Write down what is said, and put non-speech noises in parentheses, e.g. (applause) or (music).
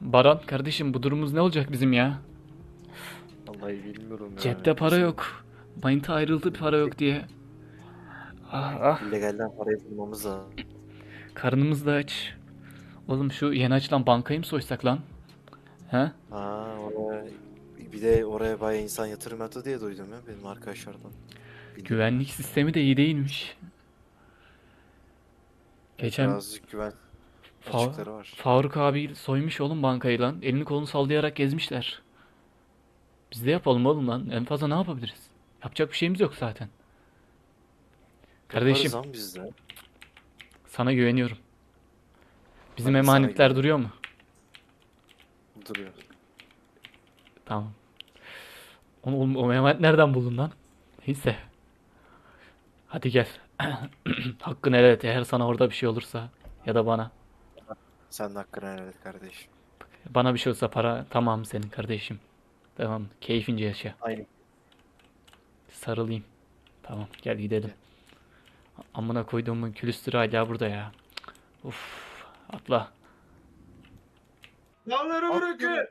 Baran kardeşim bu durumumuz ne olacak bizim ya? Vallahi bilmiyorum ya. Cepte para yok. Manita ayrıldı para yok diye. Ah ah İllegalden parayı bulmamız lazım. karnımız da aç. Oğlum şu yeni açılan bankayı mı soysak lan? He? Ha oraya bir de oraya bayağı insan yatırım yaptı diye duydum ya benim arkadaşlardan. Güvenlik sistemi de iyi değilmiş. Geçen Birazcık güven Fa- açıkları var. Faruk abi soymuş oğlum bankayı lan. Elini kolunu sallayarak gezmişler. Biz de yapalım oğlum lan. En fazla ne yapabiliriz? Yapacak bir şeyimiz yok zaten. Kardeşim Yaparız lan biz de. sana güveniyorum. Bizim Ben de sana emanetler duruyor mu? Duruyor. Tamam. Oğlum, o emanet nereden buldun lan? Neyse. Hadi gel. (clears throat) Hakkını helal et. Eğer sana orada bir şey olursa ya da bana. Sen de hakkını helal et kardeşim. Bana bir şey olursa para tamam senin kardeşim. Tamam. Keyfince yaşa. Aynı. Sarılayım. Tamam gel gidelim. Amına koyduğumun külüstürü hala burada ya. Uf atla. Silahları bırakın.